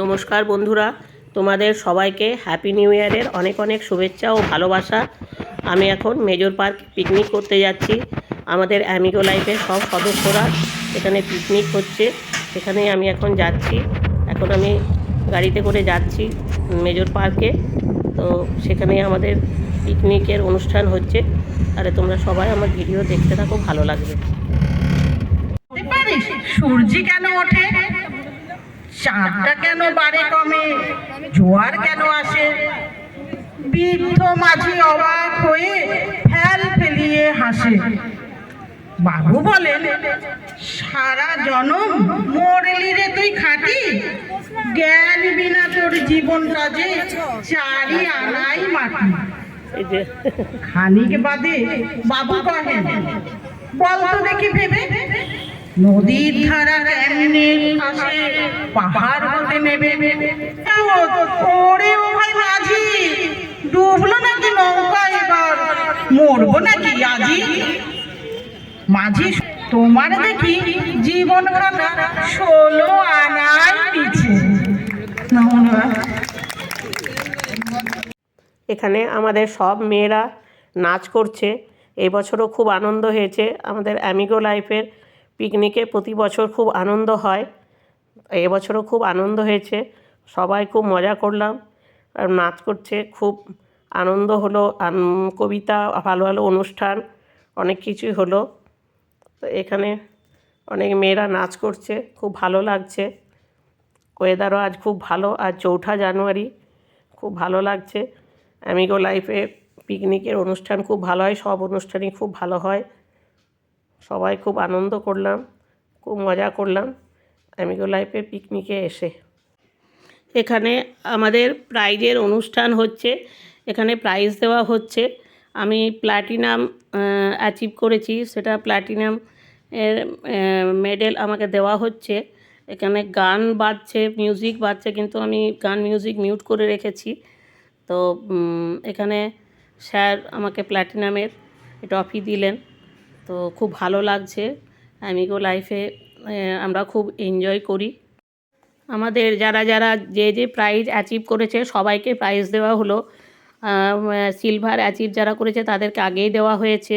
নমস্কার বন্ধুরা, তোমাদের সবাইকে হ্যাপি নিউ ইয়ারের অনেক অনেক শুভেচ্ছা ও ভালোবাসা। আমি এখন মেজর পার্ক পিকনিক করতে যাচ্ছি। আমাদের অ্যামিগো লাইফের সব সদস্যরা এখানে পিকনিক হচ্ছে। সেখানে আমি এখন যাচ্ছি। এখন আমি গাড়িতে করে যাচ্ছি মেজর পার্কে তো সেখানে আমাদের পিকনিকের অনুষ্ঠান হচ্ছে। তাহলে তোমরা সবাই আমার ভিডিও দেখতে থাকো, ভালো লাগবে। সূর্যি কেন ওঠে? চাঁদটা কেন বাড়ে কমে? জোয়ার কেন আসে? বৃদ্ধ মাঝি অবাক হয়ে ফেল ফেলিয়ে হাসে। বাবু বলেন সারা জনম মরলি রে তুই খাটি। জ্ঞান বিনা তোর জীবনটা যে চারি আনাই মাটি। খানিক বাদে বাবু কহেন বল তো দেখি ভেবে। নদীর ধারা কেমনে আসে পাহাড় হতে নেবে। ও- ভাই মাঝি, ডুবলো নাকি নৌকা এবার? মরবো নাকি আজি? মাঝি, তোমার দেখি জীবন ষোলো পিছে। এখানে আমাদের সব মেয়েরা নাচ করছে। এবছরও খুব আনন্দ হয়েছে আমাদের অ্যামিগো লাইফের। পিকনিকে প্রতি বছর খুব আনন্দ হয়। এবছরও খুব আনন্দ হয়েছে। সবাই খুব মজা করলাম। আর নাচ করছে, খুব আনন্দ হলো। কবিতা, ভালো ভালো অনুষ্ঠান, অনেক কিছুই হলো। তো এখানে অনেক মেয়েরা নাচ করছে, খুব ভালো লাগছে। ওয়েদারও আজ খুব ভালো। আজ চৌঠা জানুয়ারি, খুব ভালো লাগছে। অ্যামিগো লাইফে পিকনিকের অনুষ্ঠান খুব ভালো হয়, সব অনুষ্ঠানই খুব ভালো হয়। সবাই খুব আনন্দ করলাম, খুব মজা করলাম। অ্যামিগো লাইফে পিকনিকে এসে। এখানে আমাদের প্রাইজের অনুষ্ঠান হচ্ছে, এখানে প্রাইজ দেওয়া হচ্ছে। আমি প্ল্যাটিনাম অ্যাচিভ করেছি। সেটা প্ল্যাটিনাম এর মেডেল আমাকে দেওয়া হচ্ছে। এখানে গান বাজছে মিউজিক বাজছে, কিন্তু আমি গান মিউজিক মিউট করে রেখেছি। তো এখানে স্যার আমাকে প্ল্যাটিনামের ট্রফি দিলেন। তো খুব ভালো লাগছে। অ্যামিগো লাইফে আমরা খুব এনজয় করি। আমাদের যারা যারা যে যে প্রাইজ অ্যাচিভ করেছে, সবাইকে প্রাইজ দেওয়া হলো। সিলভার অ্যাচিভ যারা করেছে, তাদেরকে আগেই দেওয়া হয়েছে।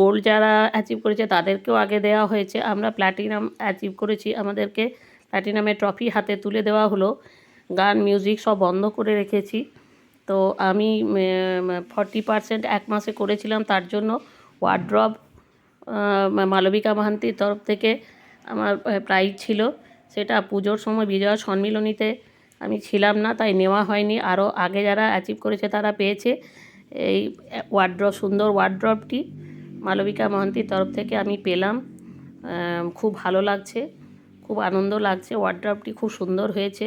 গোল্ড যারা অ্যাচিভ করেছে, তাদেরকেও আগে দেওয়া হয়েছে। আমরা প্ল্যাটিনাম অ্যাচিভ করেছি। আমাদেরকে প্ল্যাটিনামের ট্রফি হাতে তুলে দেওয়া হলো। গান মিউজিক সব বন্ধ করে রেখেছি। তো আমি ফর্টি পার্সেন্ট এক মাসে করেছিলাম, তার জন্য ওয়ার্ড্রপ মালবিকা মাহান্তির তরফ থেকে আমার প্রাইজ ছিল। সেটা পুজোর সময় বিজয়া সম্মিলনীতে আমি ছিলাম না, তাই নেওয়া হয়নি। আরও আগে যারা অ্যাচিভ করেছে তারা পেয়েছে। এই ওয়ার্ড্রপ সুন্দর ওয়ার্ড্রপটি মালবিকা মহান্তির তরফ থেকে আমি পেলাম। খুব ভালো লাগছে, খুব আনন্দ লাগছে। ওয়ার্ড্রপটি খুব সুন্দর হয়েছে।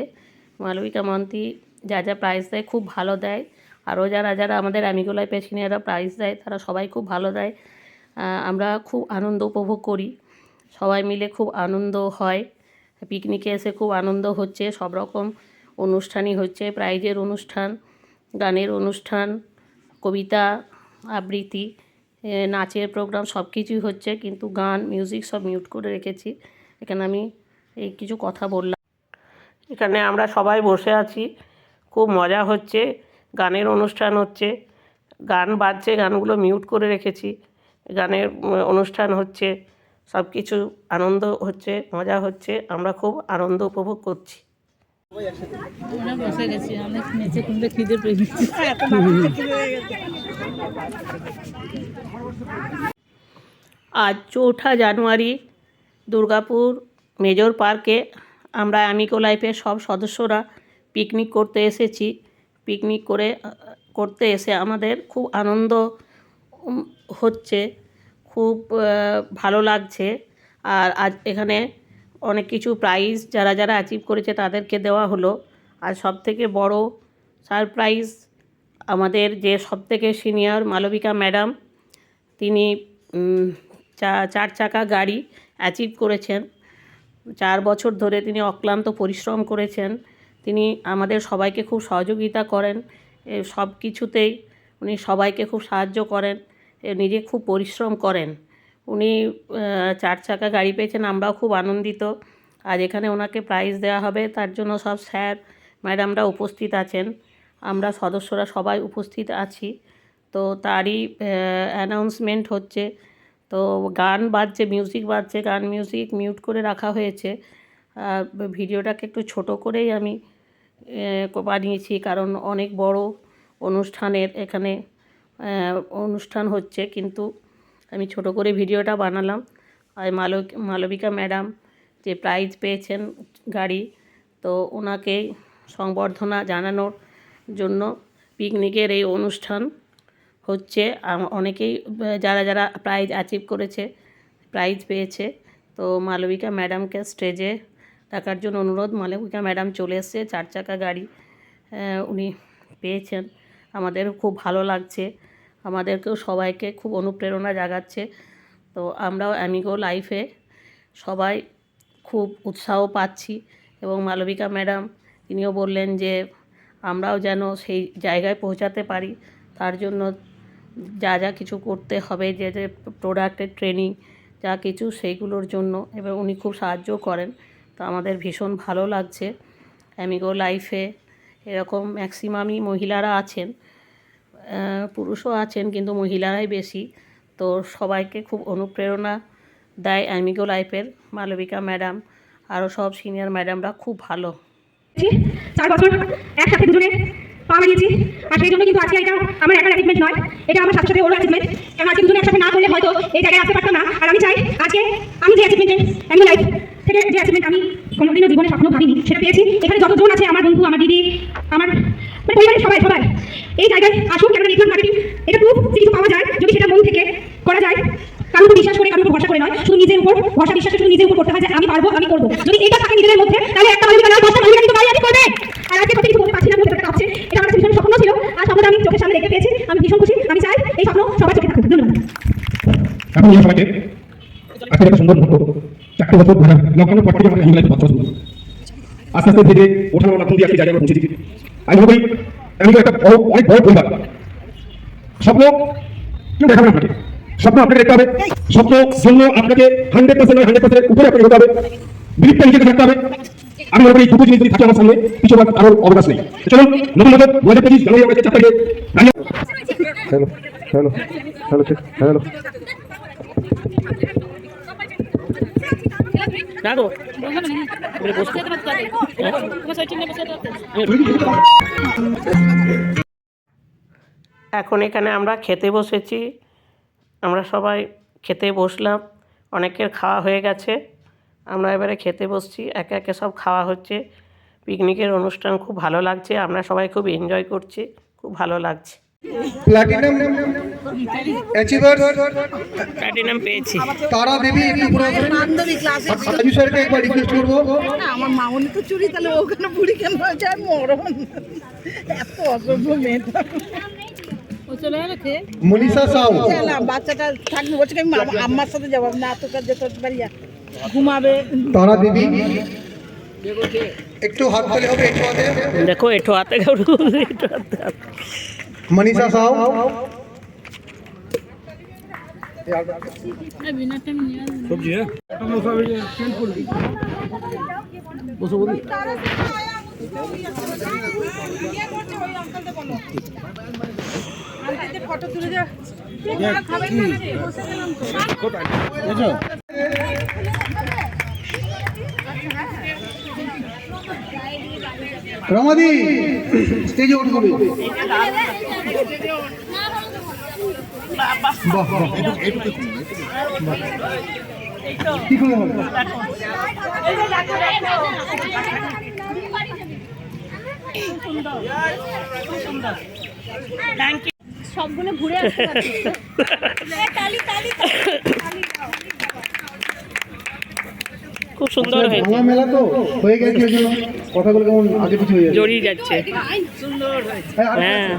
মালবিকা মহান্তি যা যা প্রাইজ দেয় খুব ভালো দেয়। আরও যারা যারা আমাদের অ্যামিগোলায় পেশিনিয়ারা প্রাইজ দেয়, তারা সবাই খুব ভালো দেয়। আমরা খুব আনন্দ উপভোগ করি। সবাই মিলে খুব আনন্দ হয়। পিকনিকে এসে খুব আনন্দ হচ্ছে, সব রকম অনুষ্ঠানই হচ্ছে। প্রাইজের অনুষ্ঠান, গানের অনুষ্ঠান, কবিতা, আবৃত্তি নাচের প্রোগ্রাম সব কিছুই হচ্ছে। কিন্তু গান মিউজিক সব মিউট করে রেখেছি। এখানে আমি এই কিছু কথা বললাম। এখানে আমরা সবাই বসে আছি। খুব মজা হচ্ছে। গানের অনুষ্ঠান হচ্ছে গান বাজছে গানগুলো মিউট করে রেখেছি। গানের অনুষ্ঠান হচ্ছে সব কিছু আনন্দ হচ্ছে মজা হচ্ছে আমরা খুব আনন্দ উপভোগ করছি। গেছি আজ চৌঠা জানুয়ারি দুর্গাপুর মেজর পার্কে আমরা অ্যামিকো লাইফের সব সদস্যরা পিকনিক করতে এসেছি। পিকনিক করে করতে এসে আমাদের খুব আনন্দ হচ্ছে। খুব ভালো লাগছে। আর আজ এখানে অনেক কিছু প্রাইজ যারা যারা অ্যাচিভ করেছে তাদেরকে দেওয়া হলো। আর সব থেকে বড় সারপ্রাইজ আমাদের যে সব থেকে সিনিয়র মালবিকা ম্যাডাম তিনি চা- চার চাকা গাড়ি অ্যাচিভ করেছেন। চার বছর ধরে তিনি অক্লান্ত পরিশ্রম করেছেন। তিনি আমাদের সবাইকে খুব সহযোগিতা করেন সব কিছুতেই উনি সবাইকে খুব সাহায্য করেন নিজে খুব পরিশ্রম করেন। উনি চার চাকা গাড়ি পেয়েছেন, আমরাও খুব আনন্দিত। আজ এখানে ওনাকে প্রাইজ দেওয়া হবে, তার জন্য সব স্যার, ম্যাডামরা উপস্থিত আছেন। আমরা সদস্যরা সবাই উপস্থিত আছি। তো তারই অ্যানাউন্সমেন্ট হচ্ছে। তো গান বাজছে মিউজিক বাজছে, গান মিউজিক মিউট করে রাখা হয়েছে। ভিডিওটাকে একটু ছোট করেই আমি বানিয়েছি, কারণ অনেক বড় অনুষ্ঠানের এখানে অনুষ্ঠান হচ্ছে। কিন্তু আমি ছোট করে ভিডিওটা বানালাম। আর মালক, মালবিকা ম্যাডাম যে প্রাইজ পেয়েছেন গাড়ি, তো ওনাকে সংবর্ধনা জানানোর জন্য পিকনিকের এই অনুষ্ঠান হচ্ছে। অনেকেই যারা যারা প্রাইজ অ্যাচিভ করেছে, প্রাইজ পেয়েছে, তো মালবিকা ম্যাডামকে স্টেজে ডাকার জন্য অনুরোধ। মালবিকা ম্যাডাম চলে এসছে, চার চাকা গাড়ি উনি পেয়েছেন। আমাদের খুব ভালো লাগছে। আমাদেরকেও সবাইকে খুব অনুপ্রেরণা জাগাচ্ছে। তো আমরাও অ্যামিগো লাইফে সবাই খুব উৎসাহ পাচ্ছি এবং মালবিকা ম্যাডাম তিনিও বললেন যে আমরাও যেন সেই জায়গায় পৌঁছাতে পারি। তার জন্য যা যা কিছু করতে হবে, যে যে প্রোডাক্টের ট্রেনিং যা কিছু সেইগুলোর জন্য। এবং উনি খুব সাহায্য করেন। তো আমাদের ভীষণ ভালো লাগছে। অ্যামিগো লাইফে এরকম ম্যাক্সিমামই মহিলারা আছেন পুরুষও আছেন কিন্তু মহিলারাই বেশি। তো সবাইকে খুব অনুপ্রেরণা দেয় অ্যামিগো লাইফের। মালবিকা ম্যাডাম আরও সব সিনিয়র ম্যাডামরা খুব ভালো। চার বছর একসাথে দুজনে পা আর সেই জন্য কিন্তু আজকে এটা আমার নয়। এটা আমার সাথে সাথে ওর আজকে দুজনে একসাথে না করলে হয়তো এই জায়গায় আসতে না। আর আমি চাই আজকে আমি যে লাইফ থেকে যে অ্যাচিভমেন্ট আমি কোনোদিনও জীবনে স্বপ্ন ভাবিনি, সেটা পেয়েছি। এখানে যতজন আছে, আমার বন্ধু, আমার দিদি, আমার মানে পরিবারের সবাই সবাই এই জায়গায় আসুন কেন নেটওয়ার্ক মার্কেটিং এটা খুব কিছু পাওয়া যায়, যদি সেটা মন থেকে করা যায়। কারোর উপর বিশ্বাস করে, কারোর উপর ভরসা করে নয়, শুধু নিজের উপর ভরসা, বিশ্বাসটা শুধু নিজের উপর করতে হয় যে আমি পারব, আমি করব। যদি এটা থাকে নিজেদের মধ্যে, তাহলে একটা মালিকা না দশটা মালিকা কিন্তু বাইরে করবে। আর আজকে কথা কিছু বলতে পারছি না, বলতে কাছে এটা আমার ভীষণ স্বপ্ন ছিল। আর স্বপ্নটা আমি চোখের সামনে দেখতে পেয়েছি, আমি ভীষণ খুশি, আমি চাই এই স্বপ্ন সবার চোখে থাকুক। ধন্যবাদ। এখন সবাইকে আজকের একটা সুন্দর মুহূর্ত। চারটে বছর ধরে লকডাউনের পর থেকে আমাদের লাইফ বাচ্চা আস্তে আস্তে ধীরে ওঠানোর মাধ্যম দিয়ে আজকে জায়গায় পৌঁছে দিচ্ছি আমি মনে করি আমি তো একটা অনেক বড় পরিবার স্বপ্ন কেউ দেখাবে আপনাকে স্বপ্ন আপনাকে দেখতে হবে স্বপ্ন জন্য আপনাকে হান্ড্রেড পার্সেন্ট হান্ড্রেড পার্সেন্ট উপরে আপনাকে হতে হবে বিলিপটা নিজেকে থাকতে হবে আমি মনে করি দুটো জিনিস যদি থাকে আমার সামনে কিছু আরও অবকাশ নেই চলুন নতুন বছর দু হাজার পঁচিশ জানুয়ারি আমরা চারটাকে হ্যালো হ্যালো হ্যালো হ্যালো এখন এখানে আমরা খেতে বসেছি। আমরা সবাই খেতে বসলাম। অনেকের খাওয়া হয়ে গেছে। আমরা এবারে খেতে বসছি। একে একে সব খাওয়া হচ্ছে। পিকনিকের অনুষ্ঠান খুব ভালো লাগছে। আমরা সবাই খুব এনজয় করছি। খুব ভালো লাগছে। প্লাটিনাম অ্যাচিভার প্ল্যাটিনাম পেয়েছি। তারা দেবী একটু পুরো রাজু স্যারকে একবার রিকোয়েস্ট করব। আমার মামনি তো চুরি তাহলে ওখানে বুড়ি কেন যায় মরণ। এত অসভ্য মেয়েটা খেয়ে? মনীষা সাউ। বাচ্চাটা থাকবে বলছে আমি আমা- আম্মার সাথে যাব না তো কাজ যেতে পারি ঘুমাবে। তারা দেবী। একটু হাত তালি হবে একটু হাতে। দেখো এঠো হাতে এঠো হাতে। বিনা টাইম নিয়ে ফটো তুলে যা রমাদি স্টেজে উঠবে। কি করে হবে? সবগুলো ঘুরে খুব সুন্দর হয়েছে। ভাঙা মেলা তো হয়ে গেছে কথাগুলো কেমন আগে পিছু হয়ে যাচ্ছে। জড়িয়ে যাচ্ছে। হ্যাঁ, আর- হ্যাঁ।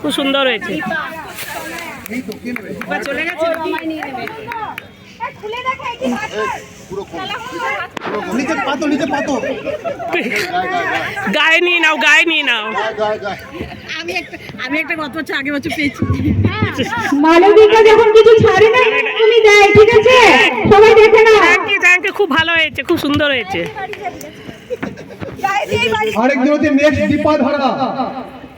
খুব সুন্দর হয়েছে। গায়ে নিয়ে নাও গায়ে নিয়ে নাও। আমি একটা আমি একটা গত বছর আগে বছর পেয়েছি। মালবিকা যখন কিছু ছাড়ে না তুমি দেয় ঠিক আছে? সবাই দেখে থ্যাংক ইউ থ্যাংক ইউ খুব ভালো হয়েছে খুব সুন্দর হয়েছে। আরেকজন হচ্ছে নেক্সট দীপা ধারা।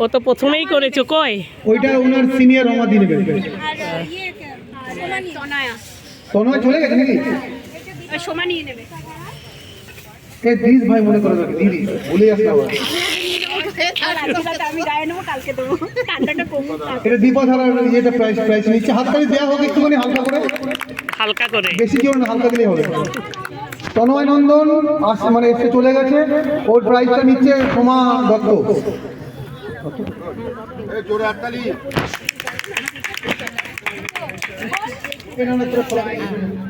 ও তো প্রথমেই করেছ কই ওইটা ওনার সিনিয়র রমাদি নেবে। তনয় চলে গেছে নাকি? কে দিস ভাই মনে করে রাখি, দিদি ভুলে যাস না এটা দীপা ধারার ইয়েটা প্রাইস প্রাইস নিচ্ছে। হাততালি হোক একটুখানি হালকা করে। হালকা বেশি কেউ না হালকা দিলেই হবে। তনয় নন্দন মানে এসে চলে গেছে। ওর প্রাইসটা নিচ্ছে সোমা দত্ত।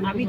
আমি